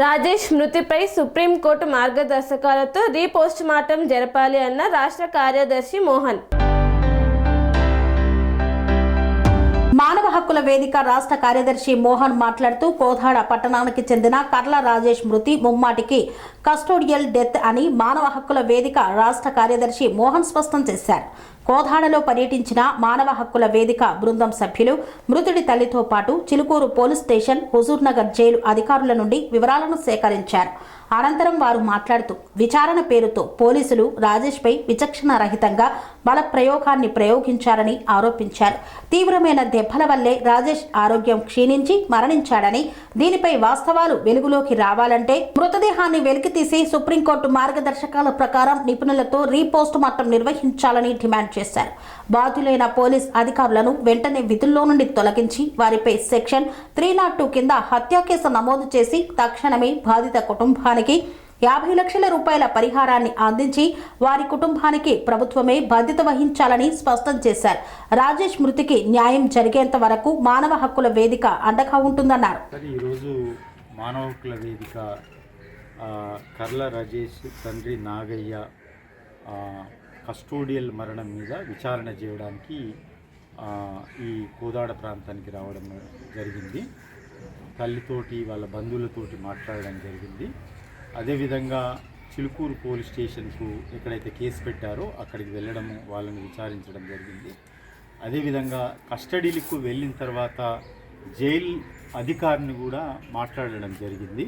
రాజేష్ మృతిపై supreme court మార్గదర్శకాలతో repost mortem జరపాలి అన్న రాష్ట్ర కార్యదర్శి మోహన్. మానవ హక్కుల వేదిక రాష్ట్ర కార్యదర్శి మోహన్ మాట్లాడుతూ కోదాడ పట్టణానికి చెందిన కర్ల రాజేష్ మృతి ముమ్మాటికి కస్టోడియల్ డెత్ అని మానవ హక్కుల వేదిక రాష్ట్ర కార్యదర్శి మోహన్ స్పష్టం చేశారు. కోదాడలో పర్యటించిన మానవ హక్కుల వేదిక బృందం సభ్యులు మృతుడి తల్లితో పాటు Chilukuru police station Huzur Nagar jail అధికారుల నుండి వివరాలను సేకరించారు. అనంతరం వారు మాట్లాడుతూ విచారణ పేరుతో పోలీసులు రాజేష్పై విచక్షణ రహితంగా బల ప్రయోగాన్ని ప్రయోగించారని ఆరోపించారు. తీవ్రమైన దెబ్బల వల్లే రాజేష్ ఆరోగ్యం క్షీణించి మరణించాడని దీనిపై వాస్తవాలు వెలుగులోకి రావాలంటే మృతదేహాన్ని వెలికితీసి సుప్రీంకోర్టు మార్గదర్శకాల ప్రకారం నిపుణులతో రీపోస్ట్ మార్టం నిర్వహించాలని డిమాండ్ చేశారు. బాధ్యులైన పోలీస్ అధికారులను వెంటనే విధుల్లో నుండి తొలగించి వారిపై సెక్షన్ త్రీ నాట్ టూ కింద హత్యా కేసు నమోదు చేసి తక్షణమే బాధిత కుటుంబానికి యాభై లక్షల రూపాయల పరిహారాన్ని అందించి వారి కుటుంబానికి ప్రభుత్వమే బాధ్యత వహించాలని స్పష్టం చేశారు. రాజేష్ మృతికి న్యాయం జరిగేంత వరకు మానవ హక్కుల వేదిక అండగా ఉంటుందన్నారు. ఈరోజు మానవ హక్కుల వేదిక కర్ల రాజేష్ తండ్రి నాగయ్య కస్టోడియల్ మరణం మీద విచారణ చేయడానికి ఈ కోదాడ ప్రాంతానికి రావడం జరిగింది. తల్లితోటి వాళ్ళ బంధువులతోటి మాట్లాడడం జరిగింది. అదేవిధంగా చిలుకూరు పోలీస్ స్టేషన్కు ఎక్కడైతే కేసు పెట్టారో అక్కడికి వెళ్ళడము వాళ్ళని విచారించడం జరిగింది. అదేవిధంగా కస్టడీలకు వెళ్ళిన తర్వాత జైల్ అధికారిని కూడా మాట్లాడడం జరిగింది.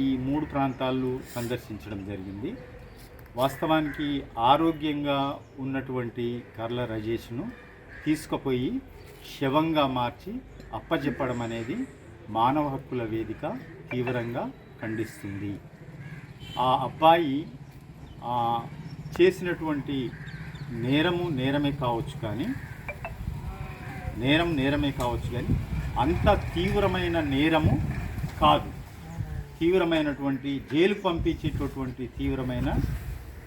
ఈ మూడు ప్రాంతాలు సందర్శించడం జరిగింది. వాస్తవానికి ఆరోగ్యంగా ఉన్నటువంటి కర్ల రజేష్ను తీసుకుపోయి శవంగా మార్చి అప్పచెప్పడం అనేది మానవ హక్కుల వేదిక తీవ్రంగా ఖండిస్తుంది. ఆ అబ్బాయి చేసినటువంటి నేరము నేరమే కావచ్చు కానీ నేరం నేరమే కావచ్చు కానీ అంత తీవ్రమైన నేరము కాదు. తీవ్రమైనటువంటి జైలు పంపించేటటువంటి తీవ్రమైన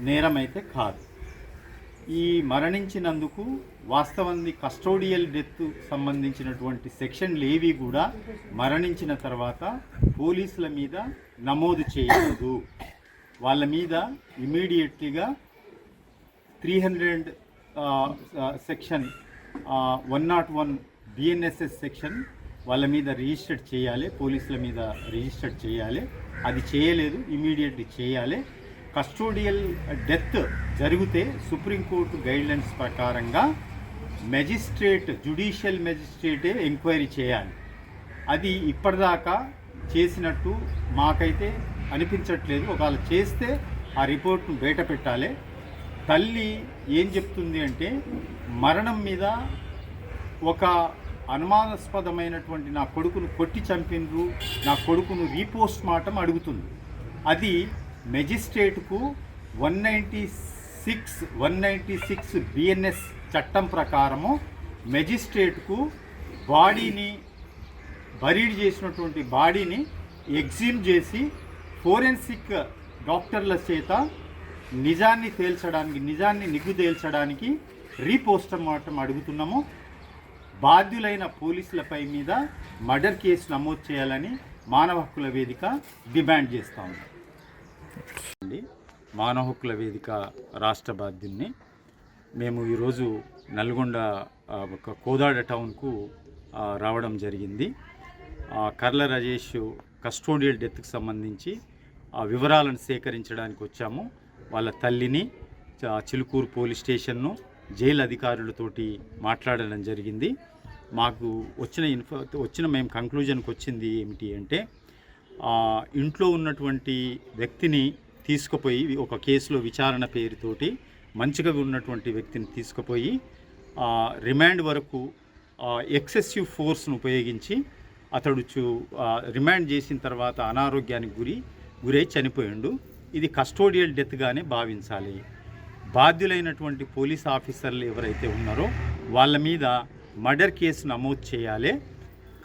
నేరం అయితే కాదు. ఈ మరణించినందుకు వాస్తవాన్ని కస్టోడియల్ డెత్ సంబంధించినటువంటి సెక్షన్లు ఏవి కూడా మరణించిన తర్వాత పోలీసుల మీద నమోదు చేయకూడదు. వాళ్ళ మీద ఇమీడియట్లీగా three hundred section one not one BNSS section వాళ్ళ మీద రిజిస్టర్ చేయాలి పోలీసుల మీద రిజిస్టర్ చేయాలి. అది చేయలేదు ఇమీడియట్లీ చేయాలి. కస్టోడియల్ డెత్ జరిగితే సుప్రీంకోర్టు గైడ్లైన్స్ ప్రకారంగా మెజిస్ట్రేట్ జుడిషియల్ మెజిస్ట్రేటే ఎంక్వైరీ చేయాలి. అది ఇప్పటిదాకా చేసినట్టు మాకైతే అనిపించట్లేదు. ఒకవేళ చేస్తే ఆ రిపోర్ట్ను బయట పెట్టాలి. తల్లి ఏం చెప్తుంది అంటే మరణం మీద ఒక అనుమానాస్పదమైనటువంటి నా కొడుకును కొట్టి చంపిండ్రు నా కొడుకును రీపోస్ట్ మార్టం అడుగుతుంది. అది మెజిస్ట్రేట్కు one ninety six one ninety six BNS చట్టం ప్రకారము మెజిస్ట్రేట్కు బాడీని బరీడ్ చేసినటువంటి బాడీని ఎగ్జిమ్ చేసి ఫోరెన్సిక్ డాక్టర్ల చేత నిజాన్ని తేల్చడానికి నిజాన్ని నిగ్గు తేల్చడానికి రీపోస్టర్ మార్టం అడుగుతున్నాము. బాధ్యులైన పోలీసులపై మీద మర్డర్ కేసు నమోదు చేయాలని మానవ హక్కుల వేదిక డిమాండ్ చేస్తాము అండి మానవ హక్కుల వేదిక రాష్ట్ర బాధ్యుల్ని మేము ఈరోజు నల్గొండ ఒక కోదాడ టౌన్కు రావడం జరిగింది. కర్ల రాజేష్ కస్టోడియల్ డెత్కి సంబంధించి వివరాలను సేకరించడానికి వచ్చాము. వాళ్ళ తల్లిని చిలుకూరు పోలీస్ స్టేషన్ను జైలు అధికారులతోటి మాట్లాడడం జరిగింది. మాకు వచ్చిన ఇన్ఫో వచ్చిన మేము కంక్లూజన్కి వచ్చింది ఏమిటి అంటే ఇంట్లో ఉన్నటువంటి వ్యక్తిని తీసుకుపోయి ఒక కేసులో విచారణ పేరుతోటి మంచిగా ఉన్నటువంటి వ్యక్తిని తీసుకుపోయి రిమాండ్ వరకు ఎక్సెసివ్ ఫోర్స్ను ఉపయోగించి అతడు చూ రిమాండ్ చేసిన తర్వాత అనారోగ్యానికి గురి గురై చనిపోయిండు. ఇది కస్టోడియల్ డెత్గానే భావించాలి. బాధ్యులైనటువంటి పోలీస్ ఆఫీసర్లు ఎవరైతే ఉన్నారో వాళ్ళ మీద మర్డర్ కేసు నమోదు చేయాలి.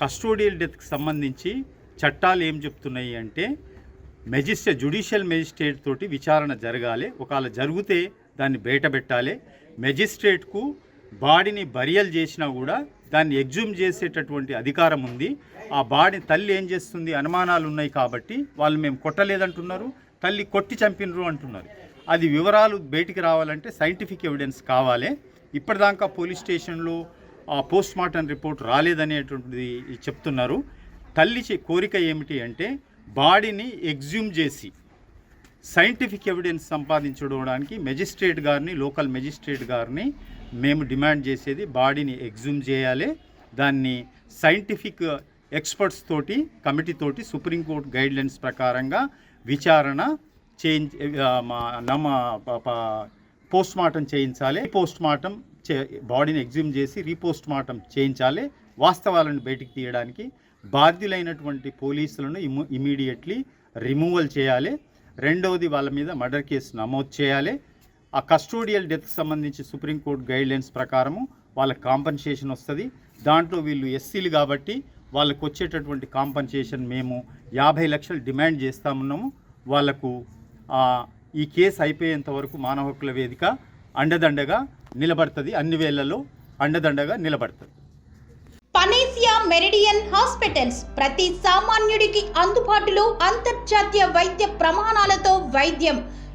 కస్టోడియల్ డెత్కి సంబంధించి చట్టాలు ఏం చెప్తున్నాయి అంటే మెజిస్ట్రేట్ జుడిషియల్ మెజిస్ట్రేట్ తోటి విచారణ జరగాలి. ఒకవేళ జరిగితే దాన్ని బయట పెట్టాలి మెజిస్ట్రేట్కు బాడీని బరియల్ చేసినా కూడా దాన్ని ఎగ్జ్యూమ్ చేసేటటువంటి అధికారం ఉంది. ఆ బాడీ తల్లి ఏం చేస్తుంది? అనుమానాలు ఉన్నాయి కాబట్టి వాళ్ళు మేము కొట్టలేదంటున్నారు. తల్లి కొట్టి చంపినరు అంటున్నారు. అది వివరాలు బయటికి రావాలంటే సైంటిఫిక్ ఎవిడెన్స్ కావాలి. ఇప్పటిదాకా పోలీస్ స్టేషన్లో ఆ పోస్ట్ మార్టం రిపోర్ట్ రాలేదనేటువంటిది చెప్తున్నారు. తల్లి చే- కోరిక ఏమిటి అంటే బాడీని ఎగ్జ్యూమ్ చేసి సైంటిఫిక్ ఎవిడెన్స్ సంపాదించుకోవడానికి మెజిస్ట్రేట్ గారిని లోకల్ మెజిస్ట్రేట్ గారిని మేము డిమాండ్ చేసేది బాడీని ఎగ్జూమ్ చేయాలి. దాన్ని సైంటిఫిక్ ఎక్స్పర్ట్స్ తోటి కమిటీ తోటి సుప్రీంకోర్టు గైడ్లైన్స్ ప్రకారంగా విచారణ చేయించ నమ్మ పోస్ట్ మార్టం చేయించాలి. పోస్ట్ మార్టం చే బాడీని ఎగ్జ్యూమ్ చేసి రీపోస్ట్ మార్టం చేయించాలి. వాస్తవాలను బయటికి తీయడానికి బాధ్యులైనటువంటి పోలీసులను ఇము ఇమీడియట్లీ రిమూవల్ చేయాలి. రెండవది వాళ్ళ మీద మర్డర్ కేసు నమోదు చేయాలి. ఆ కస్టోడియల్ డెత్ సంబంధించి సుప్రీంకోర్టు గైడ్లైన్స్ ప్రకారము వాళ్ళకి కాంపన్సేషన్ వస్తుంది. దాంట్లో వీళ్ళు ఎస్సీలు కాబట్టి వాళ్ళకు వచ్చేటటువంటి కాంపన్సేషన్ మేము యాభై లక్షలు డిమాండ్ చేస్తామన్నాము. వాళ్ళకు ఈ కేసు అయిపోయేంత వరకు మానవ హక్కుల వేదిక అండదండగా నిలబడుతుంది. అన్ని వేళ్ళలో అండదండగా నిలబడుతుంది. పనేసియా మెరిడియన్ హాస్పిటల్స్ ప్రతి సామాన్యుడికి అందుబాటులో అంతర్జాతీయ వైద్య ప్రమాణాలతో వైద్యం.